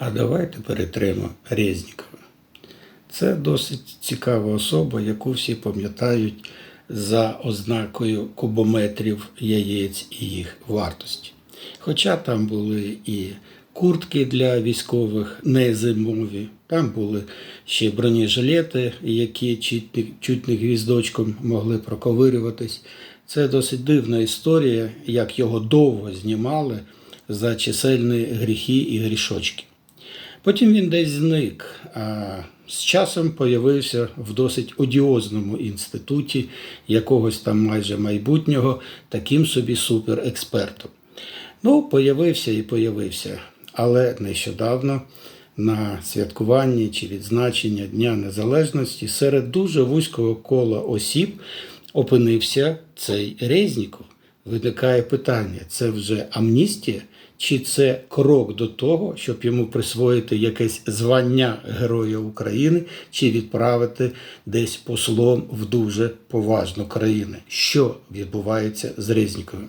А давайте перетримо Резнікова. Це досить цікава особа, яку всі пам'ятають за ознакою кубометрів яєць і їх вартості. Хоча там були і куртки для військових не зимові, там були ще бронежилети, які чуть не гвіздочком могли проковирюватись. Це досить дивна історія, як його довго знімали за чисельні гріхи і грішочки. Потім він десь зник, а з часом появився в досить одіозному інституті якогось там майже майбутнього, таким собі суперекспертом. Ну, появився і появився, але нещодавно на святкуванні чи відзначення Дня Незалежності серед дуже вузького кола осіб опинився цей Резніков. Виникає питання: це вже амністія, чи це крок до того, щоб йому присвоїти якесь звання Героя України, чи відправити десь послом в дуже поважну країну? Що відбувається з Резніковим?